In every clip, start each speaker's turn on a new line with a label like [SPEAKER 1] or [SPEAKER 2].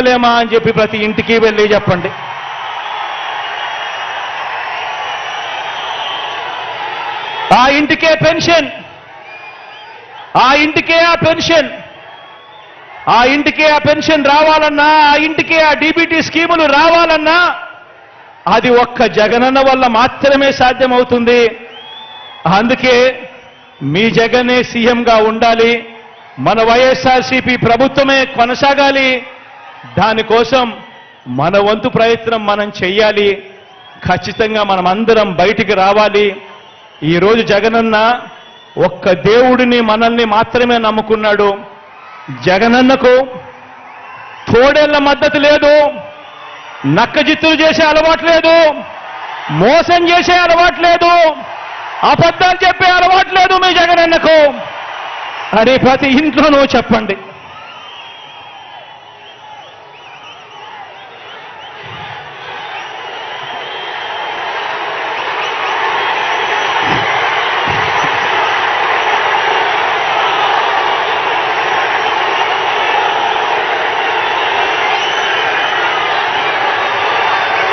[SPEAKER 1] లేమా అని చెప్పి ప్రతి ఇంటికి వెళ్ళి చెప్పండి. ఆ ఇంటికే పెన్షన్. ఆ ఇంటికే ఆ పెన్షన్. ఆ ఇంటికే ఆ పెన్షన్ రావాలన్నా ఆ ఇంటికే ఆ డీబీటీ స్కీములు రావాలన్నా అది ఒక్క జగనన్న వల్ల మాత్రమే సాధ్యమవుతుంది. అందుకే మీ జగనే సీఎంగా ఉండాలి మన వైఎస్ఆర్సీపీ ప్రభుత్వమే కొనసాగాలి దానికోసం మన వంతు ప్రయత్నం మనం చెయ్యాలి. ఖచ్చితంగా మనం అందరం బయటికి రావాలి. ఈరోజు జగనన్న ఒక్క దేవుడిని మనల్ని మాత్రమే నమ్ముకున్నాడు. జగనన్నకు తోడేళ్ళ మద్దతు లేదు. నక్కజిత్తులు చేసే అలవాటు లేదు. మోసం చేసే అలవాటు లేదు. అబద్ధాలు చెప్పే అలవాటు లేదు మీ జగనన్నకు. అని ప్రతి ఇంట్లోనూ చెప్పండి.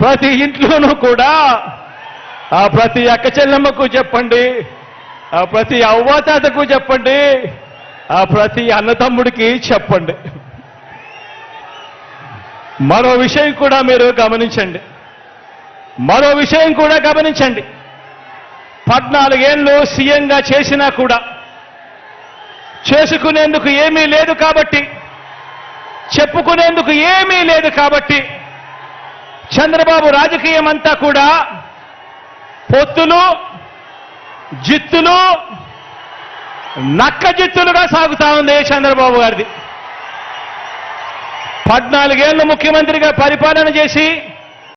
[SPEAKER 1] ప్రతి ఇంట్లోనూ కూడా ఆ ప్రతి అక్క చెల్లెమ్మకు చెప్పండి ఆ ప్రతి అవ్వాతాతకు చెప్పండి ఆ ప్రతి అన్నతమ్ముడికి చెప్పండి. మరో విషయం కూడా మీరు గమనించండి. మరో విషయం కూడా గమనించండి. పద్నాలుగేళ్ళు సీఎంగా చేసినా కూడా చేసుకునేందుకు ఏమీ లేదు కాబట్టి చెప్పుకునేందుకు ఏమీ లేదు కాబట్టి చంద్రబాబు రాజకీయం అంతా కూడా పొత్తులు జిత్తులు నక్క జిత్తులుగా సాగుతా ఉంది చంద్రబాబు గారిది. పద్నాలుగేళ్ళు ముఖ్యమంత్రిగా పరిపాలన చేసి